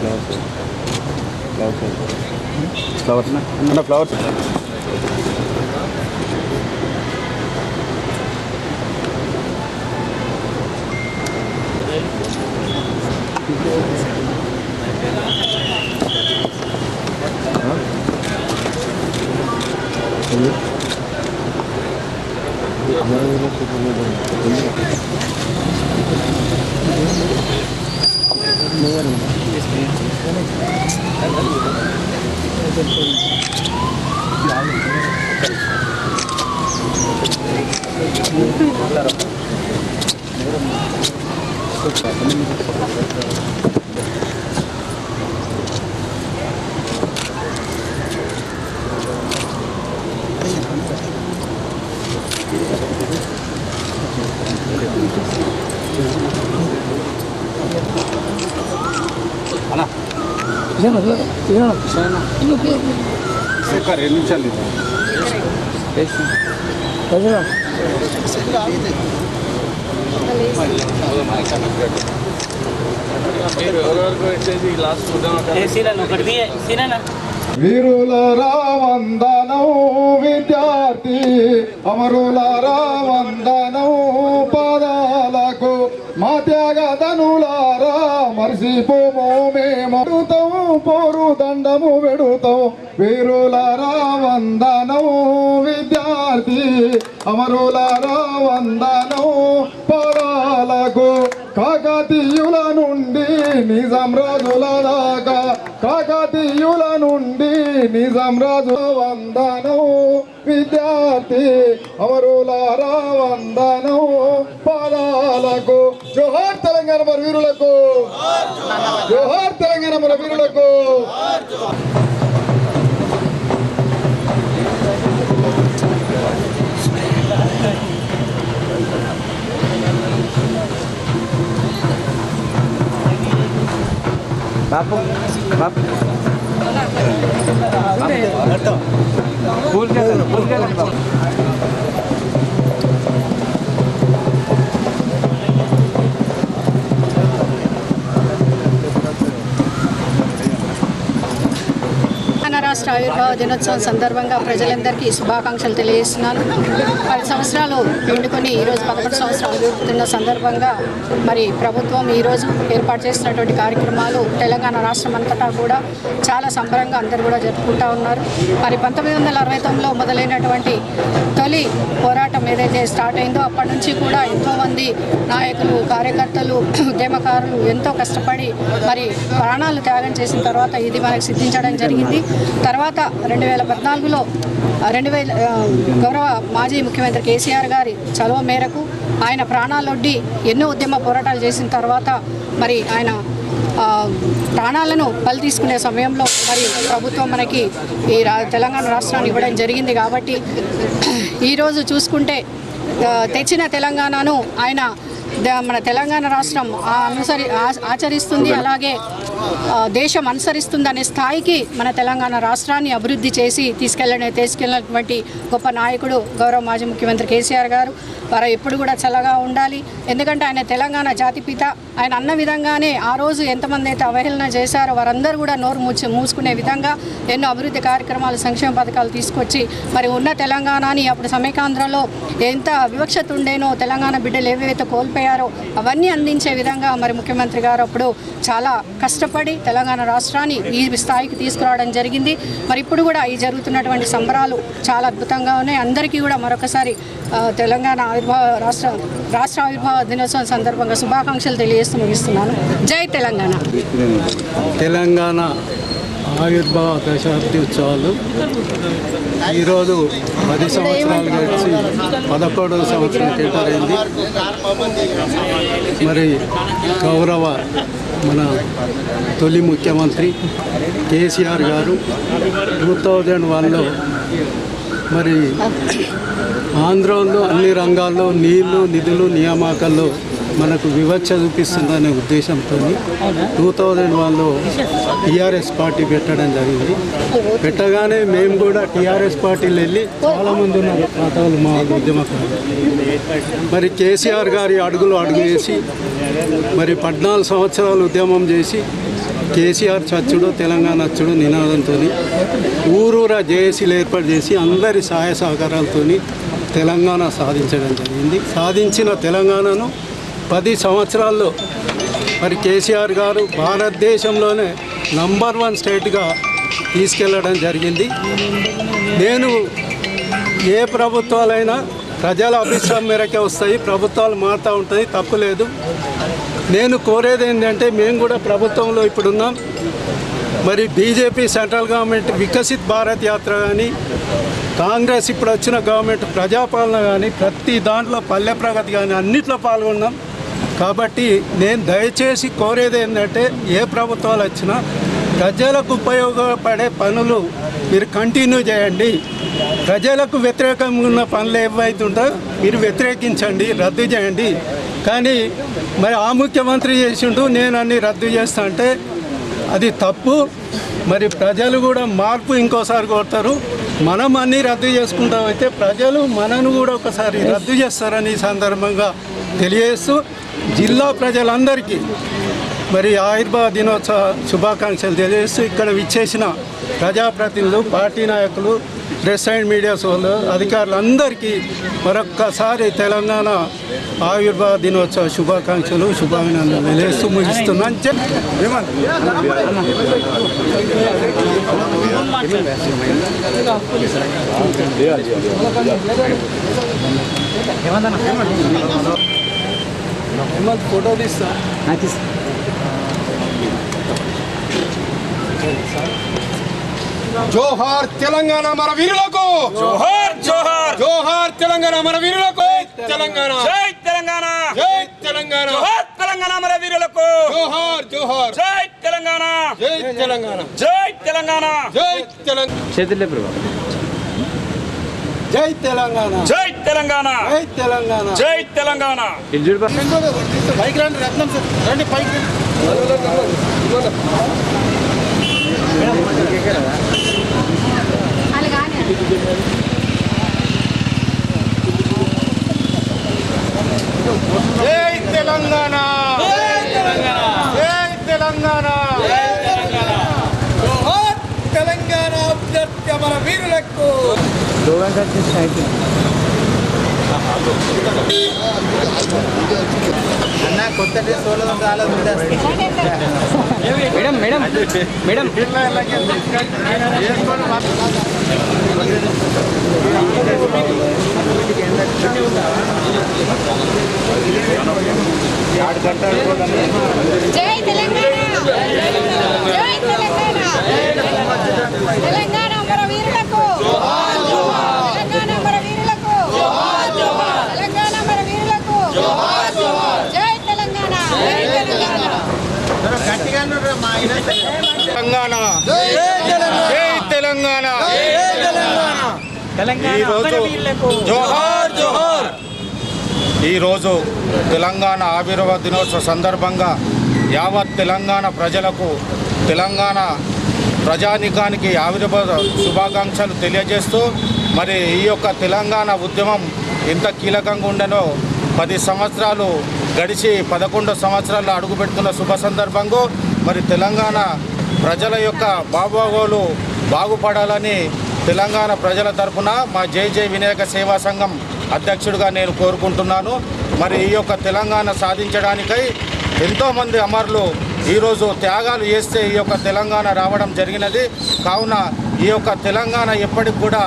Cloud. Cloud. It's cloud. No, no cloud. Thank you. Flowers అన్న flowers ఒక రెండు నిమిషాలు ఇది. వీరుల రావందనం విద్యార్థి అమరుల రావందనం పదాలకు మా త్యాగదనులారా మరిసిపోమో మేమడుతాం పోరు దండము వెడుతాం వీరుల వందనము విద్యార్థి. అమరుల వందనము పదాలకు కాకతీయుల నుండి నిజం రాజుల దాకా కాకతీయుల నుండి నిజం రాజు. వందనం విద్యార్థి. అమరులారా వందనం పదాలకు జోహార్ తెలంగాణ మన వీరులకు. జోహార్ తెలంగాణ మన వీరులకు. బాపు బాపు పూల్ కేదండి పూల్ రాష్ట్ర ఆవిర్భావ దినోత్సవం సందర్భంగా ప్రజలందరికీ శుభాకాంక్షలు తెలియజేస్తున్నాను. పది సంవత్సరాలు ఎండుకొని ఈరోజు పదకొండు సంవత్సరాలు జరుపుతున్న సందర్భంగా మరి ప్రభుత్వం ఈరోజు ఏర్పాటు చేసినటువంటి కార్యక్రమాలు తెలంగాణ రాష్ట్రం అంతటా కూడా చాలా సంబరంగా అందరూ కూడా జరుపుకుంటా ఉన్నారు. మరి పంతొమ్మిది వందల అరవై తొమ్మిదిలో మొదలైనటువంటి తొలి పోరాటం ఏదైతే స్టార్ట్ అయిందో అప్పటి నుంచి కూడా ఎంతోమంది నాయకులు కార్యకర్తలు ఉద్యమకారులు ఎంతో కష్టపడి మరి ప్రాణాలు త్యాగం చేసిన తర్వాత ఇది మనకు సిద్ధించడం జరిగింది. తర్వాత రెండు వేల పద్నాలుగులో రెండు వేల గౌరవ మాజీ ముఖ్యమంత్రి కేసీఆర్ గారి చలువ మేరకు ఆయన ప్రాణాలొడ్డి ఎన్నో ఉద్యమ పోరాటాలు చేసిన తర్వాత మరి ఆయన ప్రాణాలను బలి తీసుకునే సమయంలో మరి ప్రభుత్వం మనకి ఈ రా తెలంగాణ రాష్ట్రాన్ని ఇవ్వడం జరిగింది కాబట్టి ఈరోజు చూసుకుంటే తెచ్చిన తెలంగాణను ఆయన మన తెలంగాణ రాష్ట్రం అనుసరి ఆచరిస్తుంది అలాగే దేశం అనుసరిస్తుంది అనే స్థాయికి మన తెలంగాణ రాష్ట్రాన్ని అభివృద్ధి చేసి తీసుకెళ్ళనే తీసుకెళ్ళినటువంటి గొప్ప నాయకుడు గౌరవ మాజీ ముఖ్యమంత్రి కేసీఆర్ గారు. వారు ఎప్పుడు కూడా చల్లగా ఉండాలి. ఎందుకంటే ఆయన తెలంగాణ జాతిపిత ఆయన అన్న విధంగానే ఆ రోజు ఎంతమంది అయితే అవహేళన చేశారో వారందరూ కూడా నోరు మూచి మూసుకునే విధంగా ఎన్నో అభివృద్ధి కార్యక్రమాలు సంక్షేమ పథకాలు తీసుకొచ్చి మరి ఉన్న తెలంగాణని అప్పుడు సమేకాంధ్రలో ఎంత వివక్షత ఉండేనో తెలంగాణ బిడ్డలు ఏవైతే కోల్పోయారు అవన్నీ అందించే విధంగా మరి ముఖ్యమంత్రి గారు అప్పుడు చాలా కష్టపడి తెలంగాణ రాష్ట్రాన్ని ఈ స్థాయికి తీసుకురావడం జరిగింది. మరి ఇప్పుడు కూడా ఈ జరుగుతున్నటువంటి సంబరాలు చాలా అద్భుతంగా ఉన్నాయి. అందరికీ కూడా మరొకసారి తెలంగాణ ఆవిర్భావ రాష్ట్ర రాష్ట్ర ఆవిర్భావ దినోత్సవం సందర్భంగా శుభాకాంక్షలు తెలియజేస్తూ ముగిస్తున్నాను. జై తెలంగాణ. తెలంగాణ ఆవిర్భావ దశాబ్ది ఉత్సవాలు ఈరోజు పది సంవత్సరాలు గడిచి పదకొండవ సంవత్సరం కేటారైంది మరి గౌరవ మన తొలి ముఖ్యమంత్రి కేసీఆర్ గారు టూ థౌజండ్ వన్లో మరి ఆంధ్రంలో అన్ని రంగాల్లో నీళ్ళు నిధులు నియామకాల్లో మనకు వివక్ష చూపిస్తుందనే ఉద్దేశంతో టూ థౌజండ్ వన్లో టీఆర్ఎస్ పార్టీ పెట్టడం జరిగింది. పెట్టగానే మేము కూడా టీఆర్ఎస్ పార్టీలు వెళ్ళి చాలామంది ఉన్నారు. ప్రాంతాలు మా ఉద్యమకారులు మరి కేసీఆర్ గారి అడుగులు అడుగు వేసి మరి పద్నాలుగు సంవత్సరాలు ఉద్యమం చేసి కేసీఆర్ చచ్చుడు తెలంగాణ అచ్చుడు నినాదంతో ఊరూరా జేఏసీలు ఏర్పాటు చేసి అందరి సహాయ సహకారాలతో తెలంగాణ సాధించడం జరిగింది. సాధించిన తెలంగాణను పది సంవత్సరాల్లో మరి కేసీఆర్ గారు భారతదేశంలోనే నంబర్ వన్ స్టేట్గా తీసుకెళ్ళడం జరిగింది. నేను ఏ ప్రభుత్వాలైనా ప్రజల అభిప్రాయం మేరకే వస్తాయి ప్రభుత్వాలు మారుతూ ఉంటాయి తప్పులేదు నేను కోరేది ఏంటంటే మేము కూడా ప్రభుత్వంలో ఇప్పుడున్నాం. మరి BJP central government Viksit Bharat Yatra కానీ కాంగ్రెస్ ఇప్పుడు వచ్చిన గవర్నమెంట్ ప్రజాపాలన కానీ ప్రతి దాంట్లో పల్లె ప్రగతి కానీ అన్నిట్లో పాల్గొన్నాం. కాబట్టి నేను దయచేసి కోరేది ఏంటంటే ఏ ప్రభుత్వాలు వచ్చినా ప్రజలకు ఉపయోగపడే పనులు మీరు కంటిన్యూ చేయండి. ప్రజలకు వ్యతిరేకంగా ఉన్న పనులు ఏవైతే ఉంటాయో మీరు వ్యతిరేకించండి రద్దు చేయండి. కానీ మరి ఆ ముఖ్యమంత్రి చేసిండు నేను అన్ని రద్దు చేస్తా అంటే అది తప్పు. మరి ప్రజలు కూడా మార్పు ఇంకోసారి కోరుతారు. మనం అన్నీ రద్దు చేసుకుంటామైతే ప్రజలు మనను కూడా ఒకసారి రద్దు చేస్తారని ఈ సందర్భంగా తెలియజేస్తూ జిల్లా ప్రజలందరికీ మరి ఆయుర్వేద దినోత్సవ శుభాకాంక్షలు తెలియజేస్తూ ఇక్కడ విచ్చేసిన ప్రజాప్రతినిధులు పార్టీ నాయకులు ప్రెస్ అండ్ మీడియా సోలు అధికారులందరికీ మరొక్కసారి తెలంగాణ ఆయుర్వేద దినోత్సవ శుభాకాంక్షలు శుభాభినందనలు తెలియజేస్తూ ముగిస్తున్నాను. చెప్ ఫోటో తీస్తా? జోహార్ తెలంగాణ మన వీరులకు! జోహార్ జోహార్! జోహార్ తెలంగాణ మన వీరులకు! తెలంగాణ! జై తెలంగాణ! జై తెలంగాణ! జోహార్ తెలంగాణ మన వీరులకు! జోహార్ జోహార్! జై తెలంగాణ! జై తెలంగాణ! జై తెలంగాణ! జై తెలంగాణ! జై తెలంగాణ. జై తెలంగాణ. జై తెలంగాణ. జై తెలంగాణ. పైకి రండి రత్నం సార్. రండి పైకి జై తెలంగాణ. జై తెలంగాణ. జై తెలంగాణ. హత్య మన వీరులకు. అన్న కొత్త డ్రెస్ రాలేదు మేడం మేడం మేడం. జై తెలంగాణ. తెలంగాణ. వీరులకు. తెలంగాణ మన వీరులకు. తెలంగాణ మన వీరులకు. జై తెలంగాణ. జై తెలంగాణ. తెలంగాణ. జై తెలంగాణ. ఈరోజు జోహార్ జోహార్. ఈరోజు తెలంగాణ ఆవిర్భావ దినోత్సవ సందర్భంగా యావత్ తెలంగాణ ప్రజలకు తెలంగాణ ప్రజానికానికి ఆవిర్భావ శుభాకాంక్షలు తెలియజేస్తూ మరి ఈ యొక్క తెలంగాణ ఉద్యమం ఎంత కీలకంగా ఉండనో పది సంవత్సరాలు గడిచి పదకొండు సంవత్సరాలు అడుగుపెడుతున్న శుభ సందర్భంగా మరి తెలంగాణ ప్రజల యొక్క బాబోగోలు బాగుపడాలని తెలంగాణ ప్రజల తరఫున మా జై జై వినాయక సేవా సంఘం అధ్యక్షుడిగా నేను కోరుకుంటున్నాను. మరి ఈ యొక్క తెలంగాణ సాధించడానికై ఎంతోమంది అమరులు ఈరోజు త్యాగాలు చేస్తే ఈ యొక్క తెలంగాణ రావడం జరిగినది. కావున ఈ యొక్క తెలంగాణ ఎప్పటికి కూడా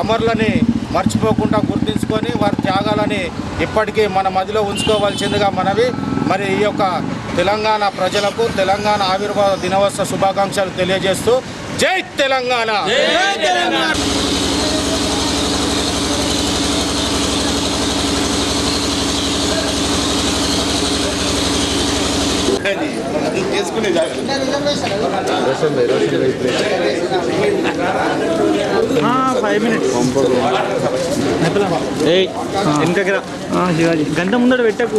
అమరులని మర్చిపోకుండా గుర్తించుకొని వారి త్యాగాలని ఇప్పటికీ మన మదిలో ఉంచుకోవాల్సిందిగా మనవి. మరి ఈ యొక్క తెలంగాణ ప్రజలకు తెలంగాణ ఆవిర్భావ దినోత్సవ శుభాకాంక్షలు తెలియజేస్తూ జై తెలంగాణ! ఫైవ్ మినిట్స్ వెనకరా శివాజీ. గంట ముందర పెట్టకు.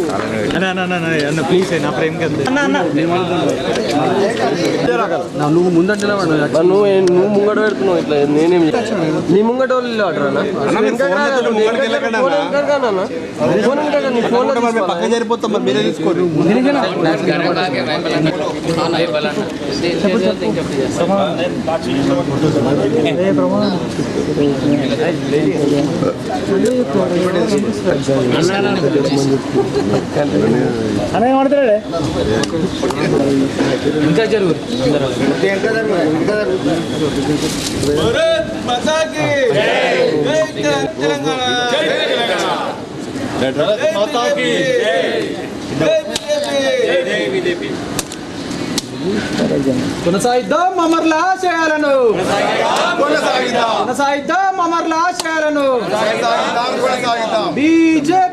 అన్న ప్లీజ్ నా ప్రేమ గంట అన్న అన్న. నువ్వు ముందంటే నువ్వు నువ్వు ముంగట పెడుతున్నావు ఇట్లా? నేనేం నీ ముంగట వాళ్ళు ఇల్లు ఇంకా జరుగు కొనసాగిద్దాం అమర్ల ఆశయాలను కొనసాగిద్దాం. అమర్ల ఆశయాలను BJP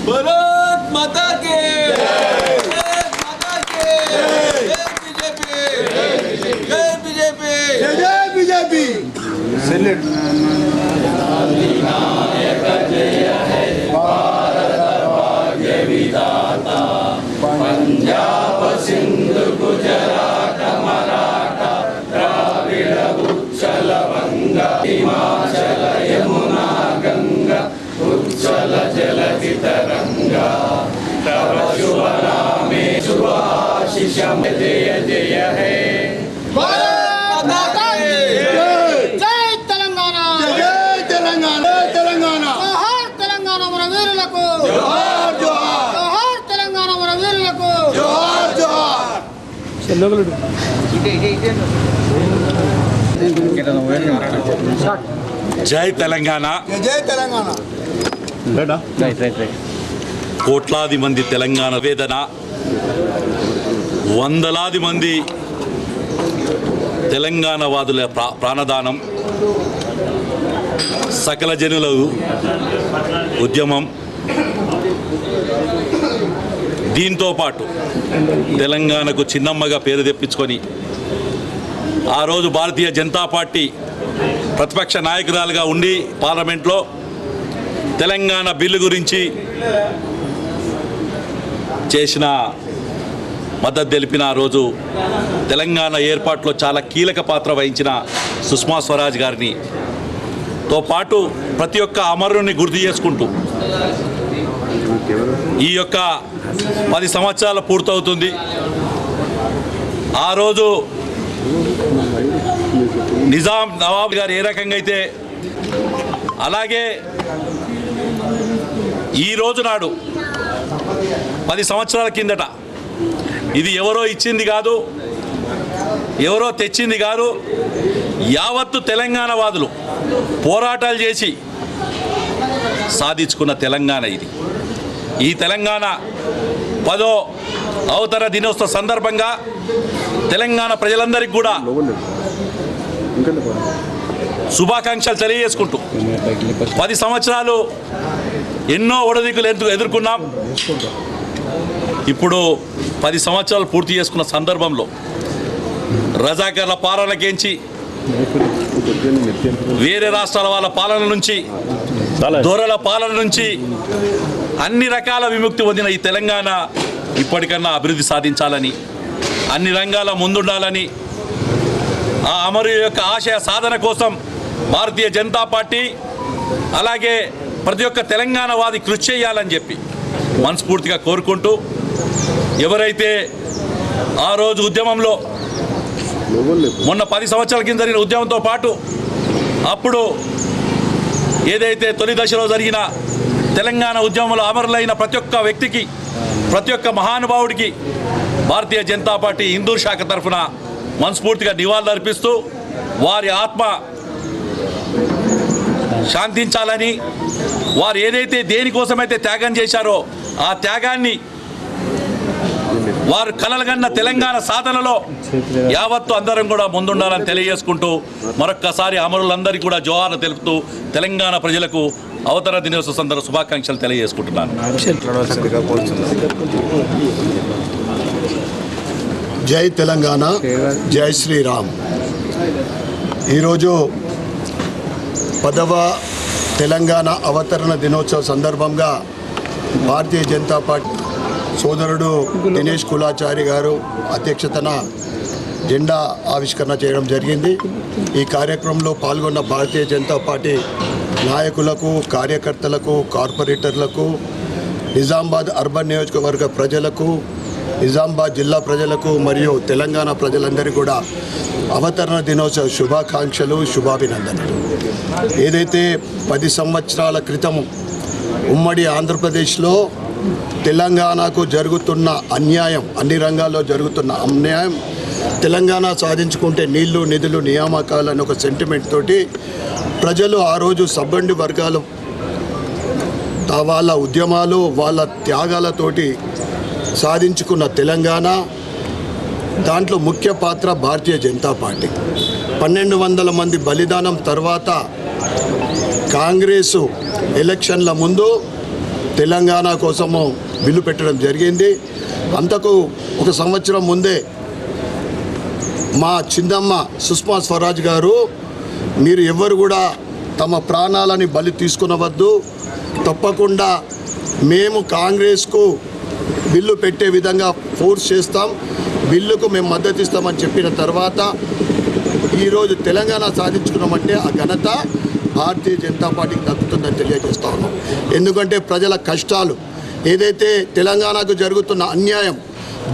Berat mata ke. Berat mata ke. BJP. BJP. BJP. BJP. BJP. BJP. BJP. BJP. BJP. BJP. BJP. BJP. BJP. BJP. BJP. BJP. జై తెలంగాణ. జై తెలంగాణ. కోట్లాది మంది తెలంగాణ వేదన. వందలాది మంది తెలంగాణ వాదుల ప్రా- ప్రాణదానం. సకల జనుల ఉద్యమం. దీంతో పాటు తెలంగాణకు చిన్నమ్మగా పేరు తెప్పించుకొని ఆ రోజు భారతీయ జనతా పార్టీ ప్రతిపక్ష నాయకురాలుగా ఉండి పార్లమెంట్లో తెలంగాణ బిల్లు గురించి చేసిన మద్దతు తెలిపిన ఆ రోజు తెలంగాణ ఏర్పాటులో చాలా కీలక పాత్ర వహించిన సుష్మా స్వరాజ్ గారిని. తో పాటు ప్రతి ఒక్క అమరుని గుర్తు చేసుకుంటూ ఈ యొక్క పది సంవత్సరాలు పూర్తవుతుంది. ఆ రోజు నిజాం నవాబ్ గారు ఏ రకంగా అయితే అలాగే ఈ రోజు నాడు పది సంవత్సరాల కిందట ఇది ఎవరో ఇచ్చింది కాదు ఎవరో తెచ్చింది కాదు యావత్తు తెలంగాణ వాదులు పోరాటాలు చేసి సాధించుకున్న తెలంగాణ ఇది. ఈ తెలంగాణ పదో అవతర దినోత్సవ సందర్భంగా తెలంగాణ ప్రజలందరికీ కూడా శుభాకాంక్షలు తెలియజేసుకుంటూ పది సంవత్సరాలు ఎన్నో ఒడదికులు ఎదు- ఎదుర్కొన్నాం. ఇప్పుడు పది సంవత్సరాలు పూర్తి చేసుకున్న సందర్భంలో రజాకర్ల పాలనకేంచి వేరే రాష్ట్రాల వాళ్ళ పాలన నుంచి దొరల పాలన నుంచి అన్ని రకాల విముక్తి పొందిన ఈ తెలంగాణ ఇప్పటికన్నా అభివృద్ధి సాధించాలని అన్ని రంగాల ముందుండాలని ఆ అమరు యొక్క ఆశయ సాధన కోసం భారతీయ జనతా పార్టీ అలాగే ప్రతి ఒక్క తెలంగాణ వాది కృషి చేయాలని చెప్పి మనస్ఫూర్తిగా కోరుకుంటూ ఎవరైతే ఆ రోజు ఉద్యమంలో మొన్న పది సంవత్సరాల కింద జరిగిన ఉద్యమంతో పాటు అప్పుడు ఏదైతే తొలి దశలో జరిగిన తెలంగాణ ఉద్యమంలో అమరులైన ప్రతి ఒక్క వ్యక్తికి ప్రతి ఒక్క మహానుభావుడికి భారతీయ జనతా పార్టీ హిందూ శాఖ తరఫున మనస్ఫూర్తిగా నివాళులు అర్పిస్తూ వారి ఆత్మ శాంతించాలని వారు ఏదైతే దేనికోసమైతే త్యాగం చేశారో ఆ త్యాగాన్ని వారు కలలుగన్న తెలంగాణ సాధనలో యావత్తు అందరం కూడా ముందుండాలని తెలియజేసుకుంటూ మరొక్కసారి అమరులందరికీ కూడా జోహార్లు తెలుపుతూ తెలంగాణ ప్రజలకు అవతరణ దినోత్సవ సందర్భ శుభాకాంక్షలు తెలియజేసుకుంటున్నాను. జై తెలంగాణ జై శ్రీరామ్. ఈరోజు పదవ తెలంగాణ అవతరణ దినోత్సవ సందర్భంగా భారతీయ జనతా పార్టీ సోదరుడు దినేష్ కులాచారి గారు అధ్యక్షతన జెండా ఆవిష్కరణ చేయడం జరిగింది. ఈ కార్యక్రమంలో పాల్గొన్న భారతీయ జనతా పార్టీ నాయకులకు కార్యకర్తలకు కార్పొరేటర్లకు నిజామాబాద్ అర్బన్ నియోజకవర్గ ప్రజలకు నిజామాబాద్ జిల్లా ప్రజలకు మరియు తెలంగాణ ప్రజలందరికీ కూడా అవతరణ దినోత్సవ శుభాకాంక్షలు శుభాభినందనలు. ఏదైతే పది సంవత్సరాల క్రితం ఉమ్మడి ఆంధ్రప్రదేశ్లో తెలంగాణకు జరుగుతున్న అన్యాయం అన్ని రంగాల్లో జరుగుతున్న అన్యాయం తెలంగాణ సాధించుకుంటే నీళ్ళు నిధులు నియామకాలు అని ఒక సెంటిమెంట్ తోటి ప్రజలు ఆ రోజు సబ్బండి వర్గాలు వాళ్ళ ఉద్యమాలు వాళ్ళ త్యాగాలతోటి సాధించుకున్న తెలంగాణ దాంట్లో ముఖ్య పాత్ర భారతీయ జనతా పార్టీ. పన్నెండు వందల మంది బలిదానం తర్వాత కాంగ్రెసు ఎలక్షన్ల ముందు తెలంగాణ కోసము బిల్లు పెట్టడం జరిగింది. అంతకు ఒక సంవత్సరం ముందే మా చిన్నమ్మ సుష్మా స్వరాజ్ గారు మీరు ఎవ్వరు కూడా తమ ప్రాణాలని బలి తీసుకునవద్దు. తప్పకుండా మేము కాంగ్రెస్కు బిల్లు పెట్టే విధంగా ఫోర్స్ చేస్తాం. బిల్లుకు మేము మద్దతు ఇస్తామని చెప్పిన తర్వాత ఈరోజు తెలంగాణ సాధించుకున్నామంటే ఆ ఘనత భారతీయ జనతా పార్టీకి దక్కుతుందని తెలియజేస్తా ఉన్నాం. ఎందుకంటే ప్రజల కష్టాలు ఏదైతే తెలంగాణకు జరుగుతున్న అన్యాయం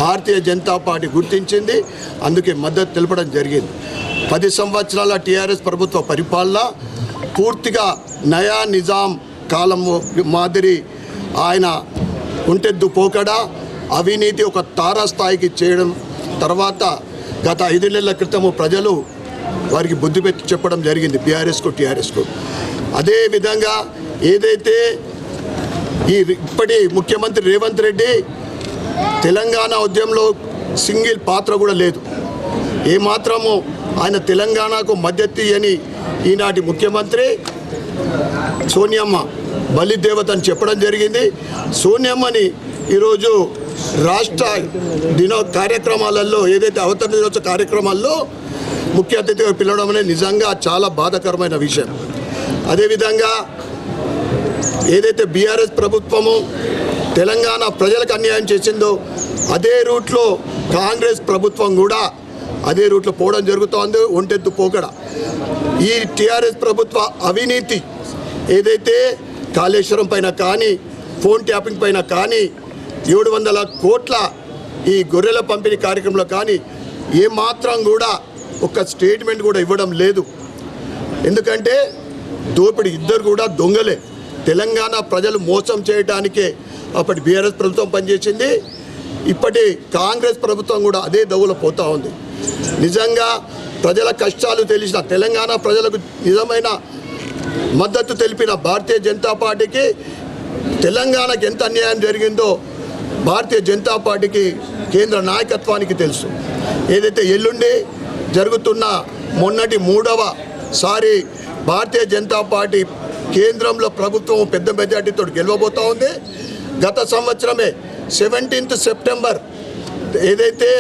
భారతీయ జనతా పార్టీ గుర్తించింది. అందుకే మద్దతు తెలపడం జరిగింది. పది సంవత్సరాల టీఆర్ఎస్ ప్రభుత్వ పరిపాలన పూర్తిగా నయా నిజాం కాలం మాదిరి ఆయన ఉంటెద్దు పోకడ అవినీతి ఒక తారాస్థాయికి చేయడం తర్వాత గత ఐదు నెలల క్రితము ప్రజలు వారికి బుద్ధి పెట్టి చెప్పడం జరిగింది బీఆర్ఎస్కు టీఆర్ఎస్కు అదేవిధంగా ఏదైతే ఈ ఇప్పటి ముఖ్యమంత్రి రేవంత్ రెడ్డి తెలంగాణ ఉద్యమంలో సింగిల్ పాత్ర కూడా లేదు. ఏమాత్రము ఆయన తెలంగాణకు మద్దతు అని ఈనాటి ముఖ్యమంత్రి సోనియమ్మ బలిదేవత అని చెప్పడం జరిగింది. సోనియమ్మని ఈరోజు రాష్ట్ర దినో కార్యక్రమాలలో ఏదైతే అవతరణ దినోత్సవ కార్యక్రమాల్లో ముఖ్య అతిథిగా పిలవడం అనేది నిజంగా చాలా బాధాకరమైన విషయం. అదేవిధంగా ఏదైతే బీఆర్ఎస్ ప్రభుత్వము తెలంగాణ ప్రజలకు అన్యాయం చేసిందో అదే రూట్లో కాంగ్రెస్ ప్రభుత్వం కూడా అదే రూట్లో పోవడం జరుగుతోంది ఒంటెత్తు పోకడ. ఈ టీఆర్ఎస్ ప్రభుత్వ అవినీతి ఏదైతే కాళేశ్వరం పైన కానీ ఫోన్ ట్యాపింగ్ పైన కానీ ఏడు వందల కోట్ల ఈ గొర్రెల పంపిణీ కార్యక్రమంలో కానీ ఏమాత్రం కూడా ఒక స్టేట్మెంట్ కూడా ఇవ్వడం లేదు. ఎందుకంటే దోపిడి ఇద్దరు కూడా దొంగలే. తెలంగాణ ప్రజలు మోసం చేయడానికే అప్పటి బీఆర్ఎస్ ప్రభుత్వం పనిచేసింది. ఇప్పటి కాంగ్రెస్ ప్రభుత్వం కూడా అదే దవ్వులో పోతూ ఉంది. నిజంగా ప్రజల కష్టాలు తెలిసిన తెలంగాణ ప్రజలకు నిజమైన మద్దతు తెలిపిన భారతీయ జనతా పార్టీకి తెలంగాణకు ఎంత అన్యాయం జరిగిందో భారతీయ జనతా పార్టీకి కేంద్ర నాయకత్వానికి తెలుసు. ఏదైతే ఎల్లుండి జరుగుతున్న మొన్నటి మూడవ సారి భారతీయ జనతా పార్టీ కేంద్రంలో ప్రభుత్వం పెద్ద మెజార్టీతో గెలవబోతూ ఉంది. గత సంవత్సరమే సెవెంటీన్త్ సెప్టెంబర్ ఏదైతే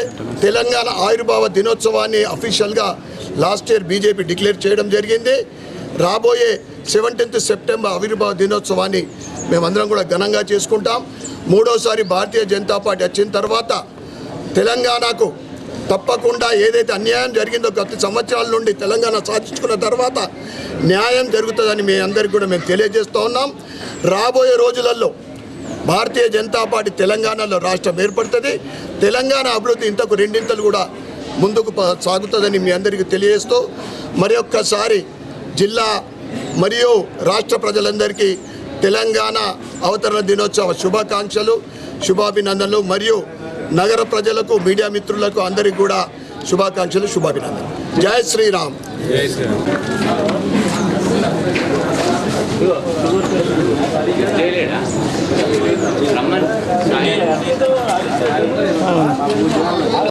తెలంగాణ ఆవిర్భావ దినోత్సవాన్ని అఫీషియల్గా లాస్ట్ ఇయర్ బీజేపీ డిక్లేర్ చేయడం జరిగింది. రాబోయే సెవెంటీన్త్ సెప్టెంబర్ ఆవిర్భావ దినోత్సవాన్ని మేమందరం కూడా ఘనంగా చేసుకుంటాం. మూడోసారి భారతీయ జనతా పార్టీ వచ్చిన తర్వాత తెలంగాణకు తప్పకుండా ఏదైతే అన్యాయం జరిగిందో గత సంవత్సరాల నుండి తెలంగాణ సాధించుకున్న తర్వాత న్యాయం జరుగుతుందని మీ అందరికీ కూడా మేము తెలియజేస్తూ ఉన్నాం. రాబోయే రోజులలో భారతీయ జనతా పార్టీ తెలంగాణలో రాష్ట్రం ఏర్పడుతుంది. తెలంగాణ అభివృద్ధి ఇంతకు రెండింతలు కూడా ముందుకు సాగుతుందని మీ అందరికీ తెలియజేస్తూ మరి ఒక్కసారి జిల్లా మరియు రాష్ట్ర ప్రజలందరికీ తెలంగాణ అవతరణ దినోత్సవ శుభాకాంక్షలు శుభాభినందనలు మరియు నగర ప్రజలకు మీడియా మిత్రులకు అందరికీ కూడా శుభాకాంక్షలు శుభాభినందనలు. జయ శ్రీరామ్. శ్రీరామ్. Raman, saya.